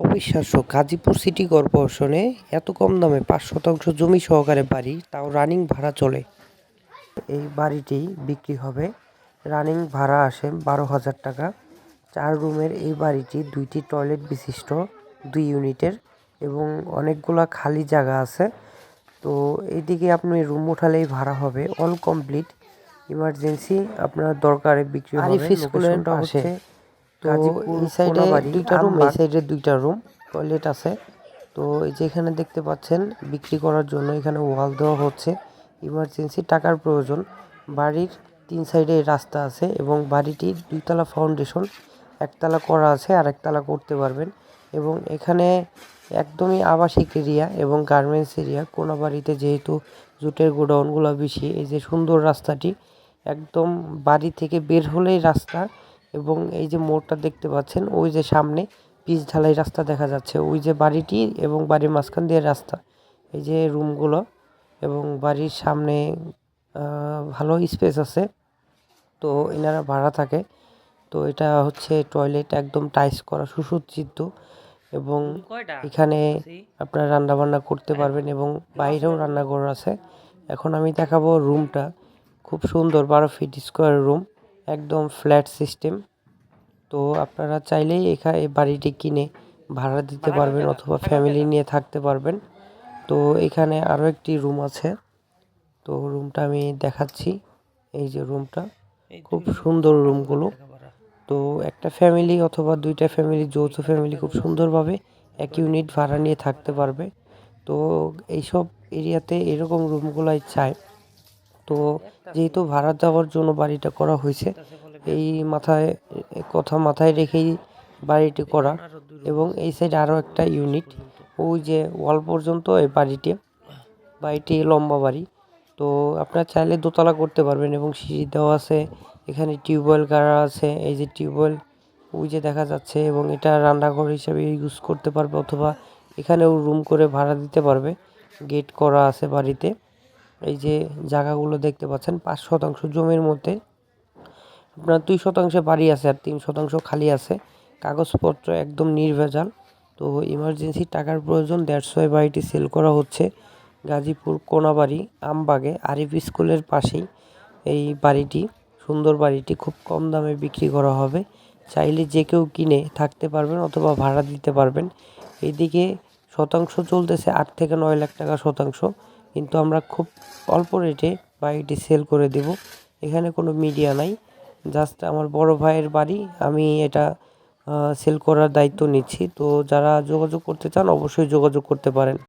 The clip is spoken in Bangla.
অবিশ্বাস্য। গাজীপুর সিটি কর্পোরেশনে এত কম দামে পাঁচ শতাংশ জমি সহকারে বাড়ি তাও রানিং ভাড়া চলে। এই বাড়িটি বিক্রি হবে। রানিং ভাড়া আসে বারো হাজার টাকা। চার রুমের এই বাড়িটি দুইটি টয়লেট বিশিষ্ট দুই ইউনিটের এবং অনেকগুলা খালি জায়গা আছে। তো এইদিকে আপনি রুম উঠালেই ভাড়া হবে অল কমপ্লিট। ইমার্জেন্সি আপনার দরকারে বিক্রি হবে আরিফ স্কুলের হচ্ছে তো এই সাইডে দুইটা রুম এই। সাইডে দুইটা রুম টয়লেট আছে। তো এই যে এখানে দেখতে পাচ্ছেন বিক্রি করার জন্য এখানে ওয়াল দেওয়া হচ্ছে। ইমার্জেন্সি টাকার প্রয়োজন। বাড়ির তিন সাইডে রাস্তা আছে এবং বাড়িটি দুইতলা ফাউন্ডেশন একতলা করা আছে আর একতলা করতে পারবেন। এবং এখানে একদমই আবাসিক এরিয়া এবং গার্মেন্টস এরিয়া কোনাবাড়িতে যেহেতু জুটের গোডাউনগুলো বেশি এই যে সুন্দর রাস্তাটি একদম বাড়ি থেকে বের হলেই রাস্তা এবং এই যে মোড়টা দেখতে পাচ্ছেন ওই যে সামনে পিচ ঢালাই রাস্তা দেখা যাচ্ছে। ওই যে বাড়িটি এবং বাড়ির মাঝখান দিয়ে রাস্তা। এই যে রুমগুলো এবং বাড়ির সামনে ভালো স্পেস আছে। তো এনারা ভাড়া থাকে। তো এটা হচ্ছে টয়লেট একদম টাইস করা সুসজ্জিত এবং এখানে আপনারা রান্না বান্না করতে পারবেন এবং বাইরেও রান্নাঘর আছে। এখন আমি দেখাবো রুমটা। খুব সুন্দর বারো ফিট স্কোয়ার রুম। একদম ফ্ল্যাট সিস্টেম তো আপনারা চাইলেই এখানে এই বাড়িটি কিনে ভাড়া দিতে পারবেন অথবা ফ্যামিলি নিয়ে থাকতে পারবেন। তো এখানে আরও একটি রুম আছে। তো রুমটা আমি দেখাচ্ছি। এই যে রুমটা খুব সুন্দর রুমগুলো তো একটা ফ্যামিলি অথবা দুইটা ফ্যামিলি যৌথ ফ্যামিলি খুব সুন্দরভাবে এক ইউনিট ভাড়া নিয়ে থাকতে পারবে। তো এইসব এরিয়াতে এরকম রুমগুলাই চায় তো যেহেতু ভাড়া দেওয়ার জন্য বাড়িটা করা হয়েছে, এই মাথায় কথা মাথায় রেখেই বাড়িটি করা এবং এই সাইডে আরও একটা ইউনিট ওই যে ওয়াল পর্যন্ত এই বাড়িটি বাড়িটি লম্বা বাড়ি। তো আপনারা চাইলে দোতলা করতে পারবেন এবং সিঁড়ি দেওয়া আছে, এখানে টিউবওয়েল গাড়া আছে, এই যে টিউবওয়েল, ওই যে দেখা যাচ্ছে এবং এটা রান্নাঘর হিসেবে ইউজ করতে পারবে অথবা এখানেও রুম করে ভাড়া দিতে পারবে। গেট করা আছে বাড়িতে। এই যে জায়গাগুলো দেখতে পাচ্ছেন, পাঁচ শতাংশ জমির মধ্যে। আপনার দুই শতাংশে বাড়ি আছে আর তিন শতাংশ খালি আছে। কাগজপত্র একদম নির্ভেজাল। তো ইমার্জেন্সি টাকার প্রয়োজন দেড়শোয় বাড়িটি সেল করা হচ্ছে। গাজীপুর কোনাবাড়ি, আমবাগে, আরিফ স্কুলের পাশেই এই বাড়িটি। সুন্দর বাড়িটি, খুব কম দামে বিক্রি করা হবে। চাইলে যে কেউ কিনে থাকতে পারবেন অথবা ভাড়া দিতে পারবেন। এদিকে শতাংশ চলতেছে আট থেকে নয় লাখ টাকা শতাংশ। কিন্তু আমরা খুব অল্প রেটে বাড়িটি সেল করে দেব। এখানে কোনো মিডিয়া নাই। জাস্ট আমার বড় ভাইয়ের বাড়ি, আমি এটা সেল করার দায়িত্ব নিচ্ছি। তো যারা যোগাযোগ করতে চান, অবশ্যই যোগাযোগ করতে পারেন।